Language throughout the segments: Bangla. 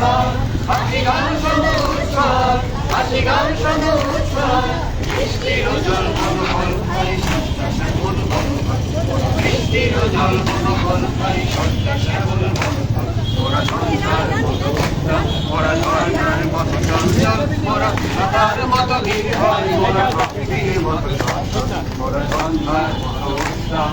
গান হাসি গান শোনো উৎসব হাসি গান শোনো উৎসব বৃষ্টির জল মনোবল ভাই সন্তাসে মন বৃষ্টির জল মনোবল ভাই সন্তাসে মন ওরা সন্তার মতো ওরা ঝর্ণার মতো চঞ্চল, ওরা সাদার মতো নির্ভয়, ওরা প্রকৃতির মতো ওরা সন্ধ্যার মতো উত্তম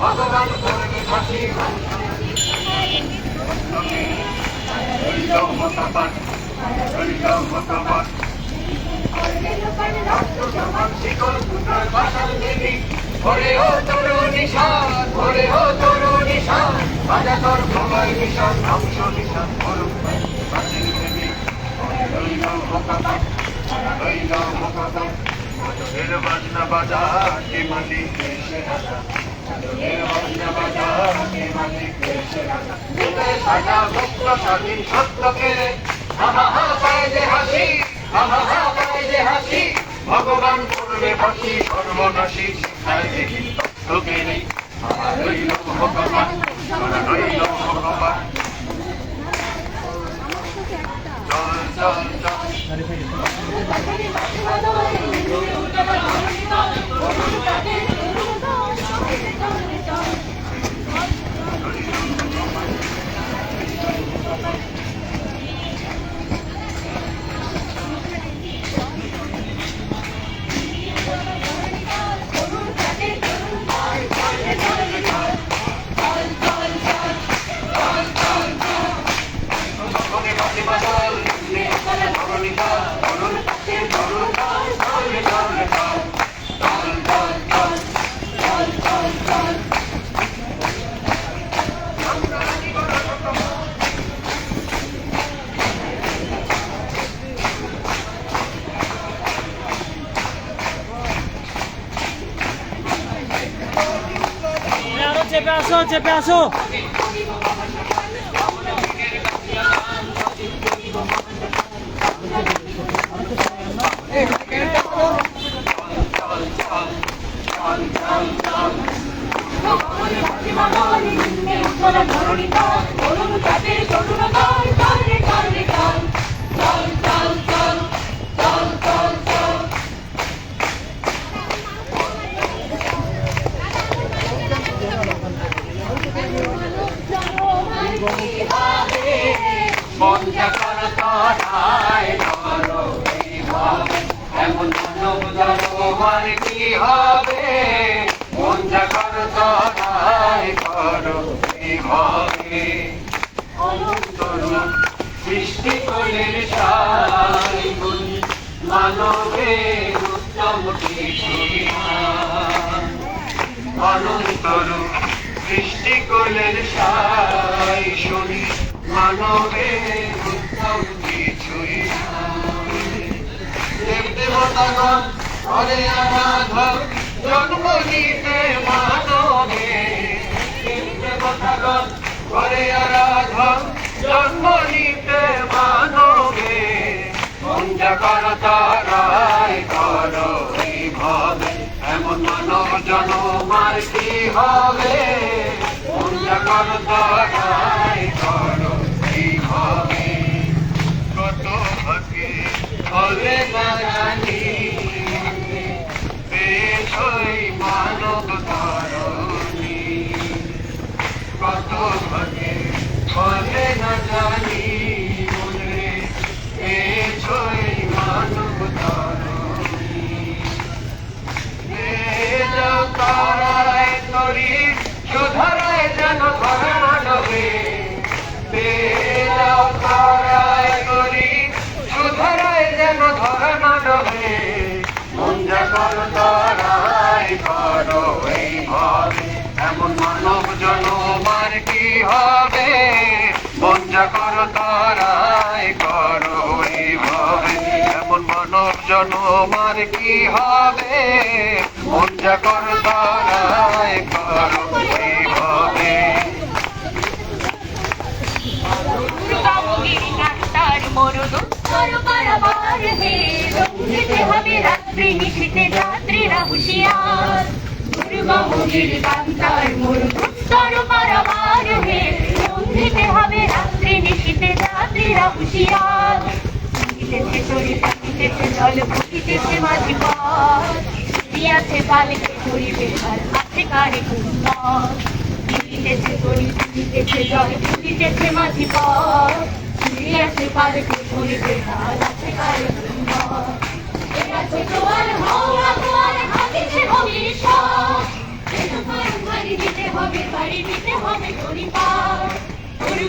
নিশান ভগবান করবে হাসি মতাবাদ মতাবাদ শিকল পুত্র বাসাল দেবী ওরে ও তরুণী সার ওরে ও তরুণী সার বাজা তোর কে মালিক হাসি হাসি ভগবান করবে ফাঁসি সর্বনাশী শিক্ষায় দেখি তোকে নেই আমার রইল ভগবান আমার রইল ভগবান চল চল চল Thank you. আরও চেপে আসো। চেপে আসো মন তরায় ধরো এমন মানব জনমার কি সৃষ্টি কোলের সাই গুণ। মানবের উত্তম সৃষ্টি কোলের সাই শুনি মানবের হরে আরাধন জন্ম নিতে মানবে। দেবতাগণ হরে আরাধন জন্ম নিতে মানবে। পূজা কর, তারাই কর এইভাবে এমন মানব জনমার কি হবে? কর, তারাই হবে বাগানি বেশই মানব কত ভগে হবে না জানি এ ছয় যা করো তারাই করো এইভাবে এমন মানব জনমার কি হবে? যা করো তারাই করো এইভাবে মরুদ হে হবে রাত্রি নিশীতে যাত্রীরা হুঁশিয়ার দুর্গামুখীর ডাক্তার মরুদ উত্তর পারাবার হে রঙ্গিতে হবে তরি জল ফুটিতেছে মাঝি পথ ফুটিতেছে তরি জল ফুটিতেছে মাঝি পথ দিয়াছে ধরিবে আর আছে কারে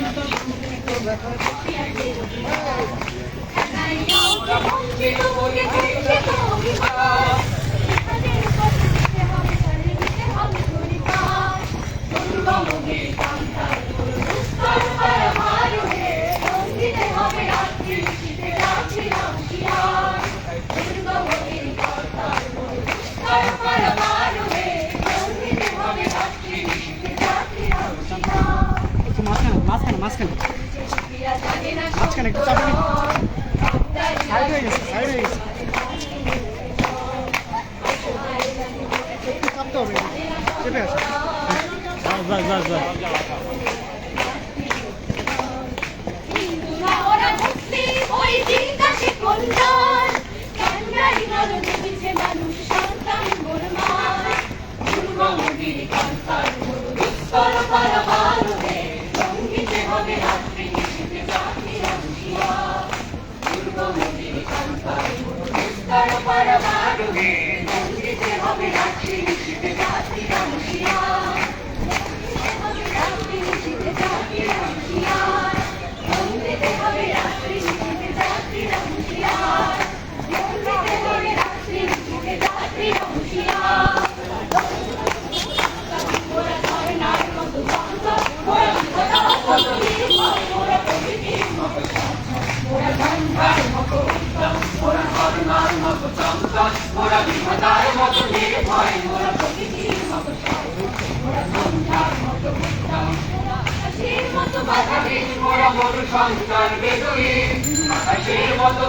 কান্তার মোর মাঝখানে একটু চাপে সাইড হয়ে গেছে সাইড হয়ে গেছে। একটু চাপতে হবে চেপে আসে বাস বাস বাস ওরা মুসলিম ওই জিজ্ঞাসে কল্যাণ কান্নারি নরকে দিছে মানুষ সন্তান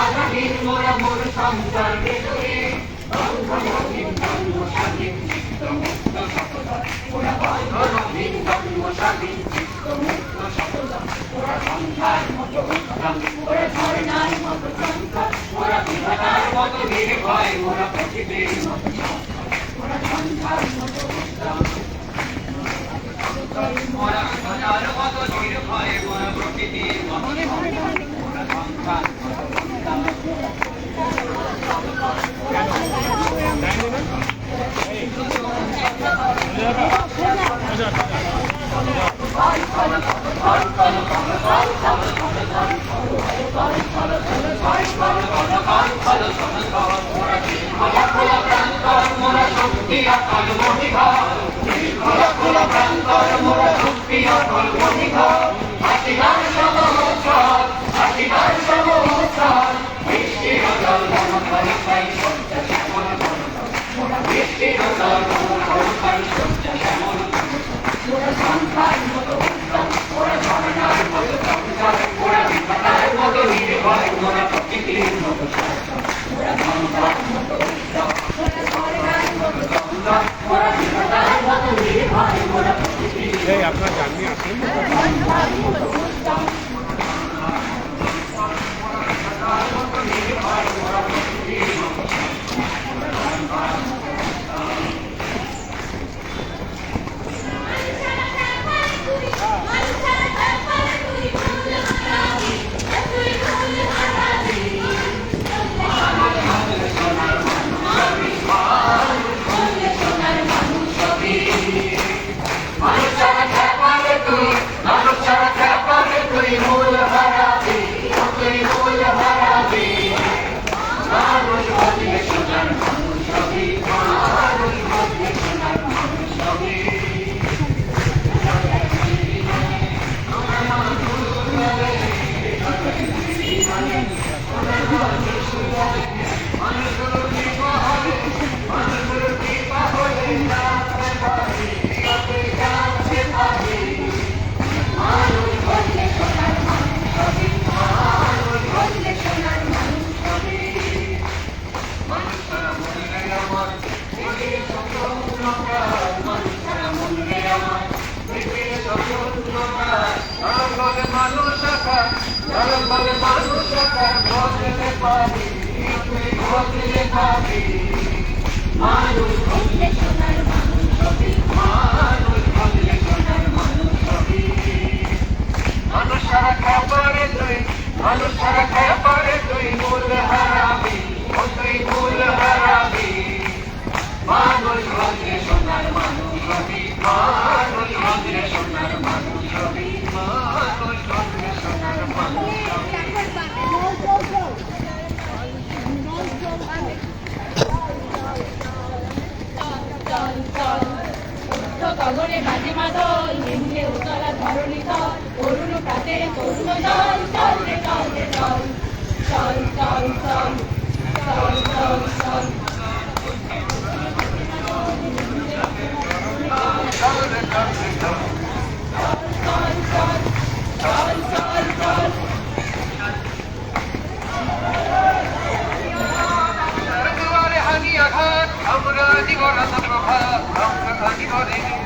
বাধাহীন মোরা মোর সন্তান বন্ধনহীন জন্ম স্বাধীন চিত্ত মুক্ত সততা ওরা স্বাধীন খোলা খোলা প্রান্তর মোরা মোরা প্রকৃতির Vamos para acá. থাকিব রাত প্রভাত ভক্ত থাকিব দিন